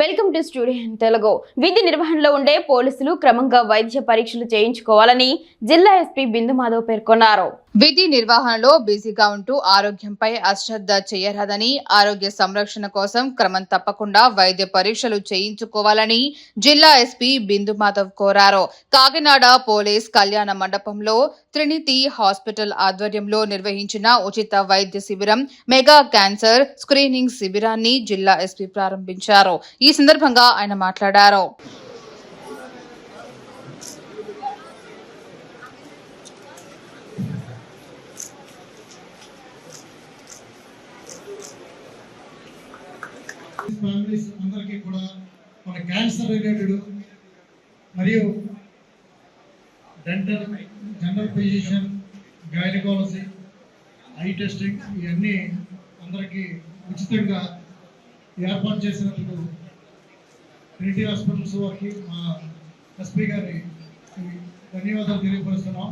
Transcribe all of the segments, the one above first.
Welcome to studio Telugu. విధి నిర్వహణలో ఉండే పోలీసులు క్రమంగా వైద్య పరీక్షలు చేయించుకోవాలని జిల్లా ఎస్పీ బిందు మాధవ్ పేర్కొన్నారు. విధి నిర్వహణలో బిజీగా ఉంటూ ఆరోగ్యంపై అశ్రద్ధ చేయరాదని ఆరోగ్య సంరక్షణ కోసం క్రమం తప్పకుండా వైద్య పరీక్షలు చేయించుకోవాలని జిల్లా ఎస్పీ బిందు మాధవ్ కోరారు. కాకినాడ పోలీస్ కళ్యాణ మండపంలో త్రినితి హాస్పిటల్ ఆధ్వర్యంలో నిర్వహించిన ఉచిత వైద్య శిబిరం మెగా క్యాన్సర్ స్క్రీనింగ్ శిబిరాన్ని జిల్లా ఎస్పీ ప్రారంభించారు. ఈ సందర్భంగా ఆయన మాట్లాడారు. ఫ్యామిలీస్ అందరికీ కూడా మన క్యాన్సర్ రిలేటెడ్ మరియు dental general physician gynaecology eye testing ఇవన్నీ అందరికీ ఉచితంగా ఏర్పాటు చేసినందుకు ట్రినిటీ హాస్పిటల్స్ వారికి మా ఎస్పీ గారి ధన్యవాదాలు తెలియపరుస్తున్నాం.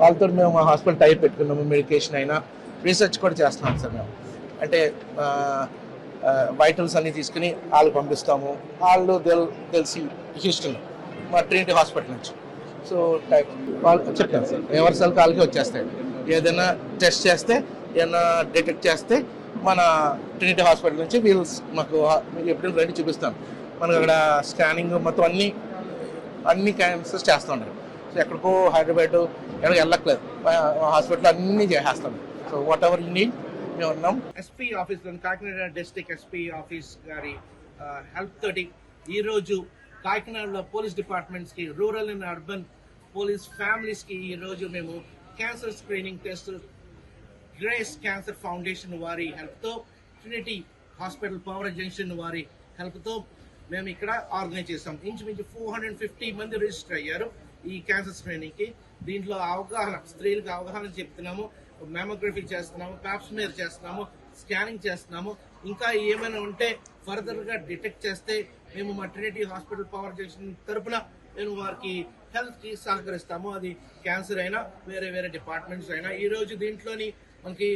వాళ్ళతో మేము హాస్పిటల్ టైప్ పెట్టుకున్నాము మెడికేషన్ అయినా. రీసెర్చ్ కూడా చేస్తున్నాం సార్ మేము. అంటే వైటల్స్ అన్ని తీసుకుని వాళ్ళకి పంపిస్తాము. వాళ్ళు తెలిసి హ్యూస్టన్ మా ట్రినిటీ హాస్పిటల్ నుంచి. సో టైప్ వాళ్ళు చెప్పాను సార్. ఎవరి సెల్ కాల్కి వచ్చేస్తాయి. ఏదైనా టెస్ట్ చేస్తే ఏమైనా డిటెక్ట్ చేస్తే మన ట్రినిటీ హాస్పిటల్ నుంచి వీళ్ళు మాకు ఎప్పుడు రండి చూపిస్తాం. మనకు అక్కడ స్కానింగ్ మొత్తం అన్ని అన్ని క్యాన్సర్స్ చేస్తుంటారు. సో ఎక్కడికో హైదరాబాద్ ఎక్కడికి వెళ్ళట్లేదు. హాస్పిటల్ అన్నీ చేస్తాం so whatever you need మేము ఉన్నాం. SP office Kakinada district SP office గారి హెల్ప్ తోటి ఈ రోజు కాకినాడలో పోలీస్ డిపార్ట్మెంట్స్కి రూరల్ అండ్ అర్బన్ పోలీస్ ఫ్యామిలీస్కి ఈరోజు మేము cancer screening test Grace cancer foundation వారి హెల్ప్తో ట్రినిటీ హాస్పిటల్ పవర్ జంక్షన్ వారి హెల్ప్తో మేము ఇక్కడ ఆర్గనైజ్ చేస్తాం ఇంచుమించు ఫోర్ హండ్రెడ్ ఫిఫ్టీ మంది రిజిస్టర్ అయ్యారు ఈ క్యాన్సర్ స్క్రీనింగ్కి. దీంట్లో అవగాహన స్త్రీలకు అవగాహన చెప్తున్నాము మెమోగ్రఫీ చేస్తున్నాము ప్యాప్స్మేర్ చేస్తున్నాము స్కానింగ్ చేస్తున్నాము. ఇంకా ఏమైనా ఉంటే ఫర్దర్గా డిటెక్ట్ చేస్తే మేము మా ట్రినిటీ హాస్పిటల్ పవర్ జంక్షన్ తరపున మేము వారికి హెల్త్కి సహకరిస్తాము. అది క్యాన్సర్ అయినా వేరే వేరే డిపార్ట్మెంట్స్ అయినా. ఈరోజు దీంట్లోని మనకి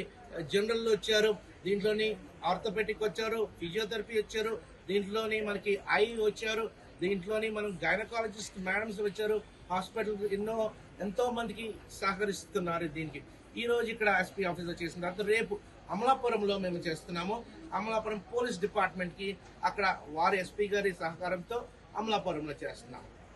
జనరల్ వచ్చారు దీంట్లోని ఆర్థోపెటిక్ వచ్చారు ఫిజియోథెరపీ వచ్చారు దీంట్లోని మనకి ఐ వచ్చారు దీంట్లోని మనం గైనకాలజిస్ట్ మేడమ్స్ వచ్చారు హాస్పిటల్ ఎన్నో ఎంతో మందికి సహకరిస్తున్నారు దీనికి. ఈ రోజు ఇక్కడ ఎస్పీ ఆఫీస్లో చేసిన తర్వాత రేపు అమలాపురంలో మేము చేస్తున్నాము. అమలాపురం పోలీస్ డిపార్ట్మెంట్కి అక్కడ వారి ఎస్పీ గారి సహకారంతో అమలాపురంలో చేస్తున్నాము.